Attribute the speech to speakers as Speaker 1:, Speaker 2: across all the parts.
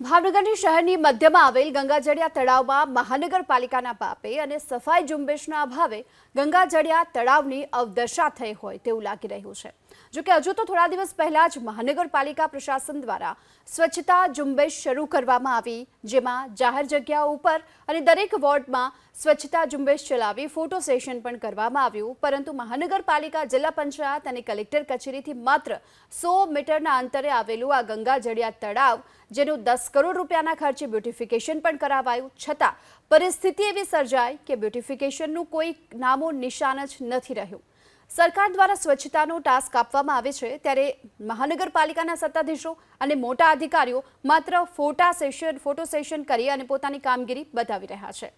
Speaker 1: ભાવનગરની શહેરની મધ્યમાં આવેલ ગંગાજળિયા તળાવમાં મહાનગરપાલિકાના પાપે અને સફાઈ ઝુંબેશના અભાવે ગંગાજળિયા તળાવની અવદશા થઈ હોય તેવું લાગી રહ્યું છે. જોકે હજુ તો થોડા દિવસ પહેલા જ મહાનગરપાલિકા પ્રશાસન દ્વારા સ્વચ્છતા ઝુંબેશ શરૂ કરવામાં આવી, જેમાં જાહેર જગ્યાઓ ઉપર અને દરેક વોર્ડમાં સ્વચ્છતા ઝુંબેશ ચલાવી ફોટો સેશન પણ કરવામાં આવ્યું. પરંતુ મહાનગરપાલિકા, જિલ્લા પંચાયત અને કલેક્ટર કચેરીથી માત્ર સો મીટરના અંતરે આવેલું આ ગંગાજળિયા તળાવ, જેનું દસ કરોડ રૂપિયાના ખર્ચે બ્યુટિફિકેશન પણ કરાવાયું. છતાં પરિસ્થિતિ એવી સર્જાય કે બ્યુટિફિકેશનનું કોઈ નામો નિશાન જ નથી રહ્યું. સરકાર દ્વારા સ્વચ્છતાનો ટાસ્ક આપવામાં આવે છે ત્યારે મહાનગરપાલિકાના સત્તાધીશો અને મોટા અધિકારીઓ માત્ર ફોટા સેશન ફોટો સેશન કરી અને પોતાની કામગીરી બતાવી રહ્યા છે.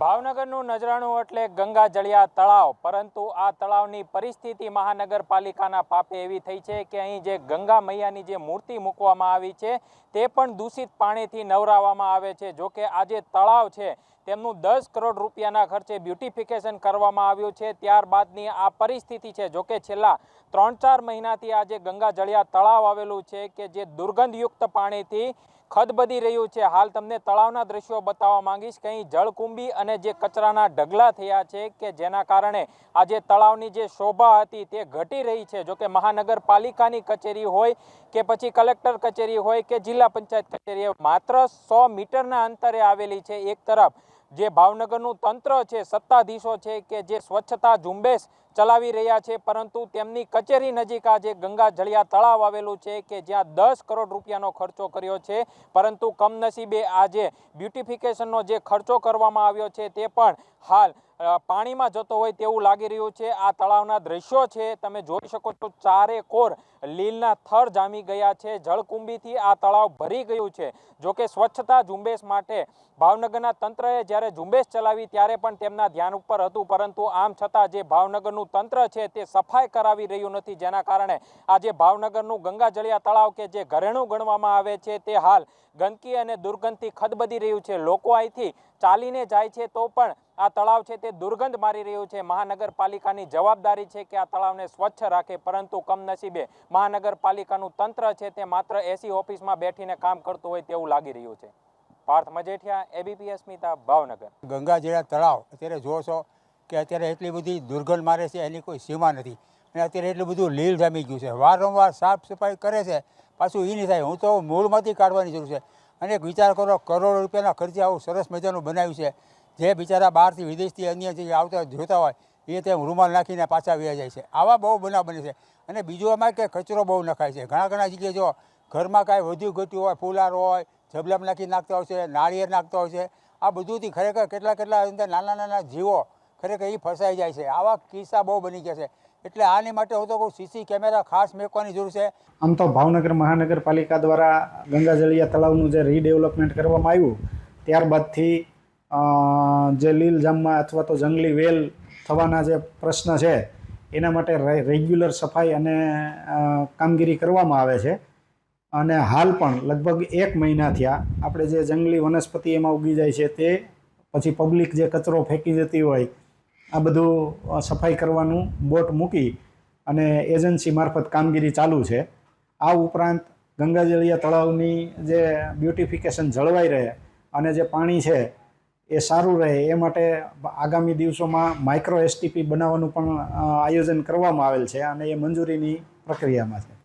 Speaker 2: ભાવનગરનું નજરાણું એટલે ગંગા જળિયા તળાવ, પરંતુ આ તળાવની પરિસ્થિતિ મહાનગરપાલિકાના પાપે એવી થઈ છે કે અહીં જે ગંગા મૈયાની જે મૂર્તિ મૂકવામાં આવી છે, તે પણ દૂષિત પાણીથી નવરાવવામાં આવે છે. જોકે આ જે તળાવ છે તેમનું દસ કરોડ રૂપિયાના ખર્ચે બ્યુટિફિકેશન કરવામાં આવ્યું છે. ત્યારબાદની આ પરિસ્થિતિ છે. જોકે છેલ્લા ત્રણ ચાર મહિનાથી આ જે ગંગા જળિયા તળાવ આવેલું છે કે જે દુર્ગંધયુક્ત પાણીથી ખદબદી રહ્યું છે. હાલ તમને તળાવના દ્રશ્યો બતાવવા માંગીશ. કંઈ જળકુંભી અને જે કચરાના ઢગલા થયા છે કે જેના કારણે આ જે તળાવની જે શોભા હતી તે ઘટી રહી છે. જોકે મહાનગરપાલિકાની કચેરી હોય કે પછી કલેક્ટર કચેરી હોય કે જિલ્લા પંચાયત કચેરી માત્ર સો મીટરના અંતરે આવેલી છે. એક તરફ જે ભાવનગરનું તંત્ર છે, સત્તાધીશો છે કે જે સ્વચ્છતા ઝુંબેશ ચલાવી રહ્યા છે, પરંતુ તેમની કચેરી નજીક આ જે ગંગા જળિયા તળાવ આવેલું છે કે જ્યાં દસ કરોડ રૂપિયાનો ખર્ચો કર્યો છે. પરંતુ કમનસીબે આજે બ્યુટિફિકેશનનો જે ખર્ચો કરવામાં આવ્યો છે તે પણ હાલ પાણીમાં જતો હોય તેવું લાગી રહ્યું છે. આ તળાવના દ્રશ્યો છે. તમે જોઈ શકો છો ચારે કોર લીલના થર જામી ગયા છે. જળકુંભીથી આ તળાવ ભરી ગયું છે. જોકે સ્વચ્છતા ઝુંબેશ માટે ભાવનગરના તંત્રએ જ્યારે ઝુંબેશ ચલાવી ત્યારે પણ તેમના ધ્યાન ઉપર હતું. પરંતુ આમ છતાં જે ભાવનગરનું તંત્ર છે તે સફાઈ કરાવી રહ્યું નથી. જેના કારણે આજે ભાવનગરનું ગંગાજળિયા તળાવ કે જે ઘરેણું ગણવામાં આવે છે તે હાલ ગંદકી અને દુર્ગંધથી ખદબદી રહ્યું છે. લોકો અહીંથી ચાલીને જાય છે, તો પણ આ તળાવ છે તે દુર્ગંધ મારી રહ્યું છે. મહાનગરપાલિકાની જવાબદારી છે કે આ તળાવને સ્વચ્છ રાખે, પરંતુ કમનસીબે મહાનગરપાલિકાનું તંત્ર છે તે માત્ર એસી ઓફિસમાં બેઠીને કામ કરતું હોય તેવું લાગી રહ્યું છે. પાર્થ મજેઠિયા એબીપી અસ્મિતા ભાવનગર.
Speaker 3: ગંગાજળા તળાવ અત્યારે જુઓ છો કે અત્યારે એટલી બધી દુર્ગંધ મારે છે, એની કોઈ સીમા નથી. અને અત્યારે એટલું બધું લીલ જામી ગયું છે. વારંવાર સાફ સફાઈ કરે છે, પાછું એ નહીં થાય. હું તો મૂળમાંથી કાઢવાની જરૂર છે. અને એક વિચાર કરો, કરોડો રૂપિયાના ખર્ચે આવું સરસ મજાનું બનાવ્યું છે. જે બિચારા બહારથી વિદેશથી અન્ય જે આવતા જોતા હોય, એ તેમ રૂમાલ નાખીને પાછા વ્યા જાય છે. આવા બહુ બનાવ બને છે. અને બીજું એમાં કે કચરો બહુ નખાય છે. ઘણા ઘણા જગ્યાએ જો ઘરમાં કાંઈ વધુ ઘટ્યું હોય, ફૂલાર હોય, જબલમ નાખી નાખતા હોય છે, નાળિયેર નાખતા હોય છે, આ બધુંથી ખરેખર કેટલા કેટલા અંદર નાના નાના જીવો ખરેખર એ ફસાઈ જાય છે. આવા કિસ્સા બહુ બની ગયા છે. એટલે આની માટે હું તો કહું સીસી કેમેરા ખાસ મેકવાની જરૂર છે.
Speaker 4: આમ તો ભાવનગર મહાનગરપાલિકા દ્વારા ગંગાજળિયા તળાવનું જે રીડેવલપમેન્ટ કરવામાં આવ્યું, ત્યારબાદથી જે લીલ જામમાં અથવા તો જંગલી વેલ થવાના જે પ્રશ્ન છે, એના માટે રેગ્યુલર સફાઈ અને કામગીરી કરવામાં આવે છે. અને હાલ પણ લગભગ એક મહિના થયા, આપણે જે જંગલી વનસ્પતિ એમાં ઉગી જાય છે તે, પછી પબ્લિક જે કચરો ફેંકી જતી હોય આ બધું સફાઈ કરવાનું બોટ મૂકી અને એજન્સી મારફત કામગીરી ચાલુ છે. આ ઉપરાંત ગંગાજળિયા તળાવની જે બ્યુટિફિકેશન જળવાઈ રહે અને જે પાણી છે એ સારું રહે, એ માટે આગામી દિવસોમાં માઇક્રો એસટીપી બનાવવાનું પણ આયોજન કરવામાં આવેલ છે અને એ મંજૂરીની પ્રક્રિયામાં છે.